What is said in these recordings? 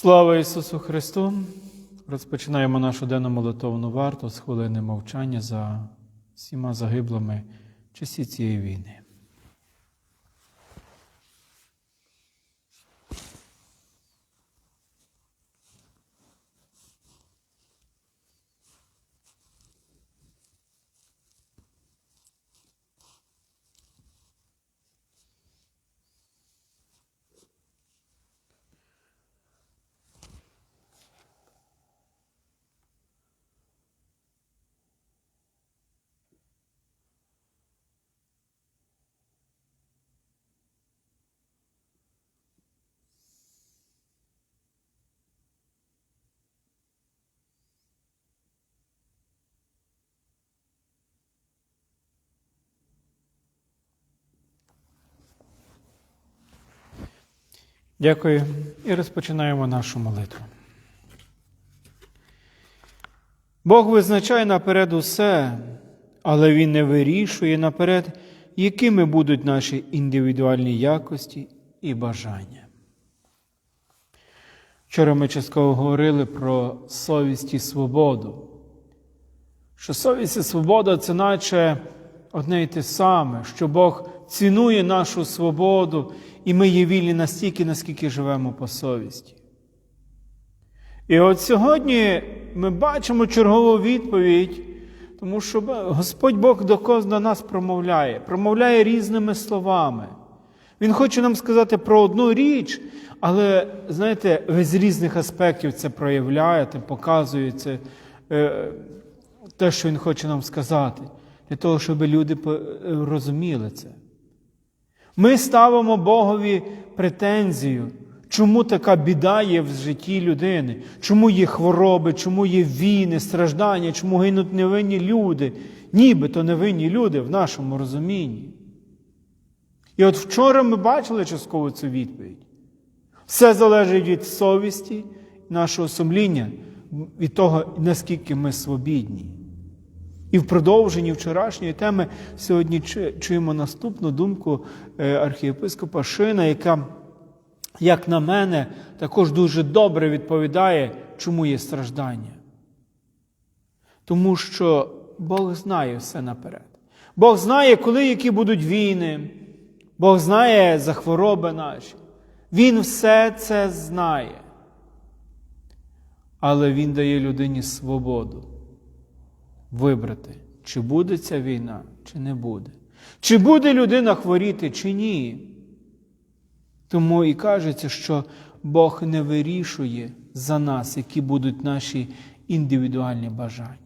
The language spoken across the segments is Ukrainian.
Слава Ісусу Христу! Розпочинаємо нашу денну молитовну варту з хвилини мовчання за всіма загиблими часі цієї війни. Дякую і розпочинаємо нашу молитву. Бог визначає наперед усе, але Він не вирішує наперед, якими будуть наші індивідуальні якості і бажання. Вчора ми частково говорили про совість і свободу. Що совість і свобода це наче одне й те саме, що Бог цінує нашу свободу, і ми є вільні настільки, наскільки живемо по совісті. І от сьогодні ми бачимо чергову відповідь, тому що Господь Бог до нас промовляє, промовляє різними словами. Він хоче нам сказати про одну річ, але, знаєте, з різних аспектів це проявляєте, показуєте е, те, що Він хоче нам сказати, для того, щоб люди розуміли це. Ми ставимо Богові претензію, чому така біда є в житті людини, чому є хвороби, чому є війни, страждання, чому гинуть невинні люди, нібито невинні люди в нашому розумінні. І от вчора ми бачили частково цю відповідь. Все залежить від совісті, нашого сумління, від того, наскільки ми свобідні. І в продовженні вчорашньої теми сьогодні чуємо наступну думку архієпископа Шина, яка, як на мене, також дуже добре відповідає, чому є страждання. Тому що Бог знає все наперед. Бог знає, коли які будуть війни, Бог знає за хвороби наші. Він все це знає. Але Він дає людині свободу вибрати, чи буде ця війна, чи не буде. Чи буде людина хворіти, чи ні. Тому і кажеться, що Бог не вирішує за нас, які будуть наші індивідуальні бажання.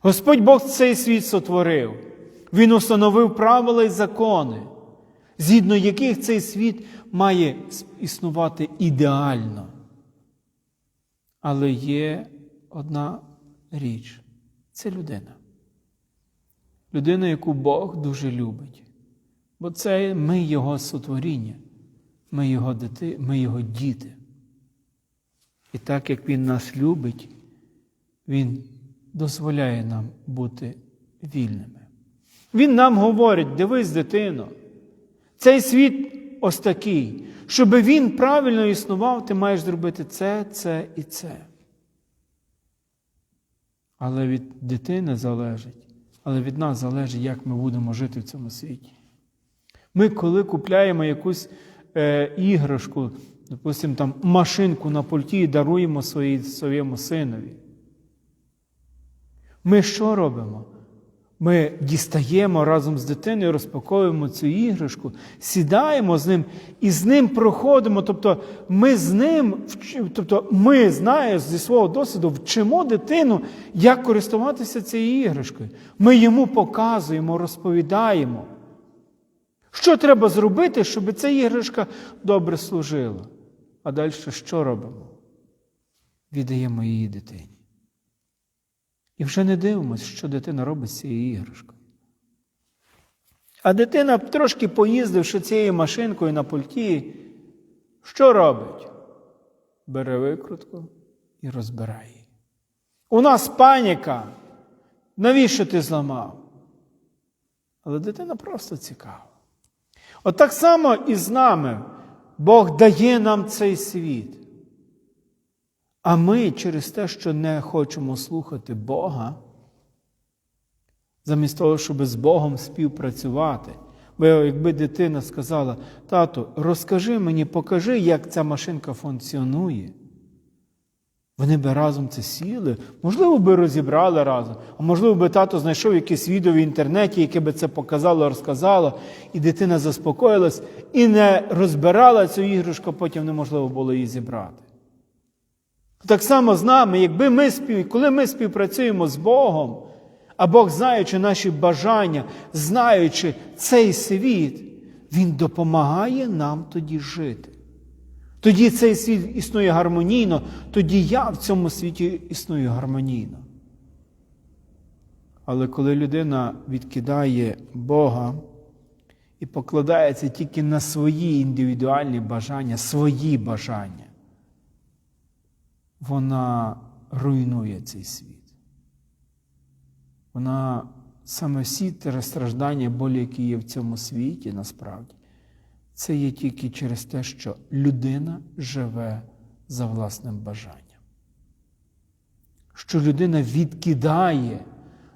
Господь Бог цей світ сотворив. Він установив правила і закони, згідно яких цей світ має існувати ідеально. Але є одна річ це людина. Людина, яку Бог дуже любить. Бо це ми Його сотворіння, ми Його дити, ми Його діти. І так як Він нас любить, Він дозволяє нам бути вільними. Він нам говорить: дивись, дитино, цей світ ось такий. Щоб він правильно існував, ти маєш зробити це, це і це. Але від дитини залежить, але від нас залежить, як ми будемо жити в цьому світі. Ми, коли купляємо якусь е, іграшку, допустимо, там машинку на пульті і даруємо своїй, своєму синові. Ми що робимо? Ми дістаємо разом з дитиною, розпаковуємо цю іграшку, сідаємо з ним і з ним проходимо. Тобто ми з ним, тобто ми знаємо зі свого досвіду, вчимо дитину, як користуватися цією іграшкою. Ми йому показуємо, розповідаємо. Що треба зробити, щоб ця іграшка добре служила? А далі що робимо? Віддаємо її дитині. І вже не дивимося, що дитина робить з цією іграшкою. А дитина, трошки поїздивши цією машинкою на пульті, що робить? Бере викрутку і розбирає її. У нас паніка. Навіщо ти зламав? Але дитина просто цікава. От так само і з нами Бог дає нам цей світ. А ми через те, що не хочемо слухати Бога, замість того, щоб з Богом співпрацювати. Бо якби дитина сказала, тато, розкажи мені, покажи, як ця машинка функціонує. Вони би разом це сіли, можливо, би розібрали разом, а можливо, би тато знайшов якесь відео в інтернеті, яке би це показало, розказало, і дитина заспокоїлась і не розбирала цю іграшку, потім неможливо було її зібрати. Так само з нами, якби ми спів... коли ми співпрацюємо з Богом, а Бог, знаючи наші бажання, знаючи цей світ, Він допомагає нам тоді жити. Тоді цей світ існує гармонійно, тоді я в цьому світі існую гармонійно. Але коли людина відкидає Бога і покладається тільки на свої індивідуальні бажання, свої бажання, вона руйнує цей світ. Вона саме всі ті страждання, болі, які є в цьому світі, насправді, це є тільки через те, що людина живе за власним бажанням. Що людина відкидає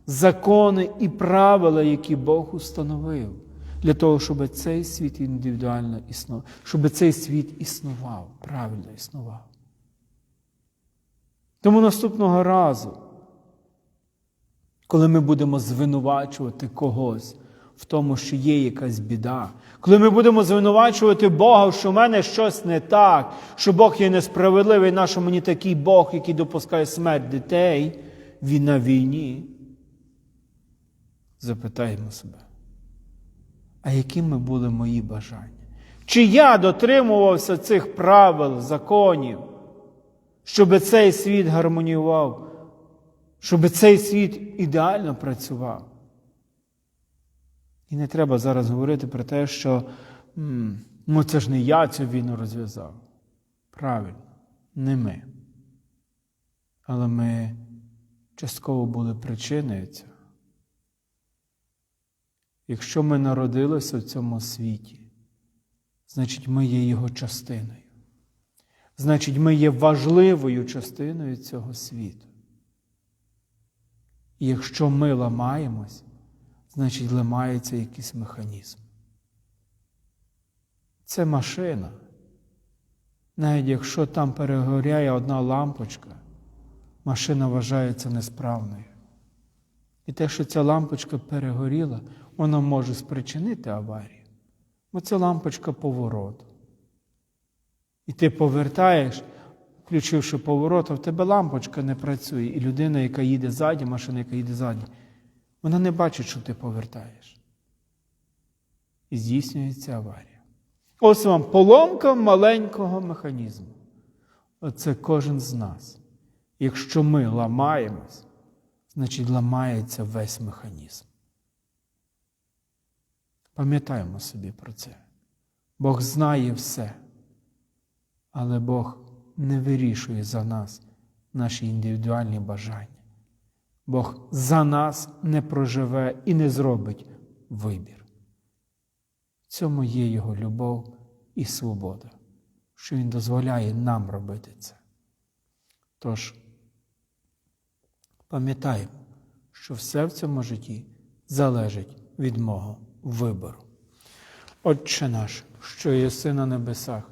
закони і правила, які Бог установив, для того, щоб цей світ індивідуально існував, щоб цей світ існував, правильно існував. Тому наступного разу, коли ми будемо звинувачувати когось в тому, що є якась біда, коли ми будемо звинувачувати Бога, що в мене щось не так, що Бог є несправедливий, на що мені такий Бог, який допускає смерть дітей, він на війні, запитаємо себе, а якими були мої бажання? Чи я дотримувався цих правил, законів? Щоб цей світ гармоніював, щоб цей світ ідеально працював. І не треба зараз говорити про те, що ну це ж не я цю війну розв'язав. Правильно, не ми. Але ми частково були причиною цього. Якщо ми народилися в цьому світі, значить ми є його частиною. Значить, ми є важливою частиною цього світу. І якщо ми ламаємось, значить ламається якийсь механізм. Це машина. Навіть якщо там перегоряє одна лампочка, машина вважається несправною. І те, що ця лампочка перегоріла, вона може спричинити аварію. Бо це лампочка повороту. І ти повертаєш, включивши поворот, а в тебе лампочка не працює. І людина, яка їде ззаді, машина, яка їде ззаді, вона не бачить, що ти повертаєш. І здійснюється аварія. Ось вам поломка маленького механізму. Оце кожен з нас. Якщо ми ламаємось, значить ламається весь механізм. Пам'ятаємо собі про це. Бог знає все. Але Бог не вирішує за нас наші індивідуальні бажання. Бог за нас не проживе і не зробить вибір. В цьому є Його любов і свобода, що Він дозволяє нам робити це. Тож, пам'ятаємо, що все в цьому житті залежить від мого вибору. Отче наш, що єси на небесах.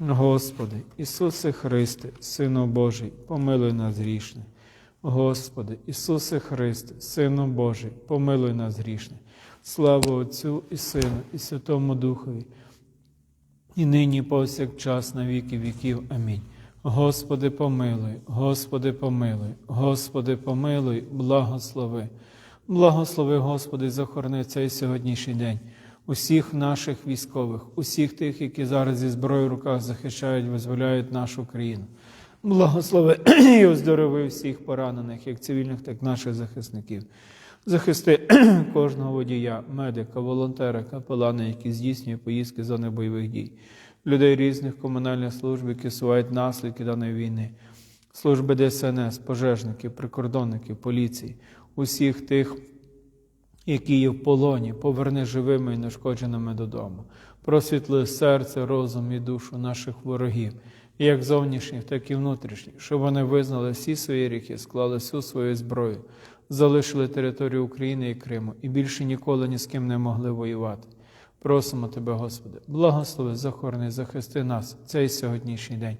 Господи, Ісусе Христе, Сину Божий, помилуй нас грішних. Господи, Ісусе Христе, Сину Божий, помилуй нас грішне. Слава Отцю і Сину, і Святому Духові, і нині, і повсякчас, на віки віків. Амінь. Господи, помилуй, Господи, помилуй, Господи, помилуй, благослови. Благослови, Господи, захорони цей сьогоднішній день. Усіх наших військових, усіх тих, які зараз зі зброєю в руках захищають, визволяють нашу країну. Благослови і оздорови всіх поранених, як цивільних, так і наших захисників. Захисти кожного водія, медика, волонтера, капелана, які здійснюють поїздки з зони бойових дій, людей різних комунальних служб, які сувають наслідки даної війни, служби ДСНС, пожежників, прикордонників, поліції, усіх тих, які є в полоні, поверни живими і нешкодженими додому. Просвітли серце, розум і душу наших ворогів, як зовнішніх, так і внутрішніх, щоб вони визнали всі свої гріхи, склали всю свою зброю, залишили територію України і Криму і більше ніколи ні з ким не могли воювати. Просимо Тебе, Господи, благослови, захорони, захисти нас цей сьогоднішній день,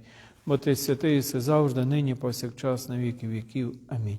бо Ти святий і все завжди, нині, повсякчас, на віки віків. Амінь.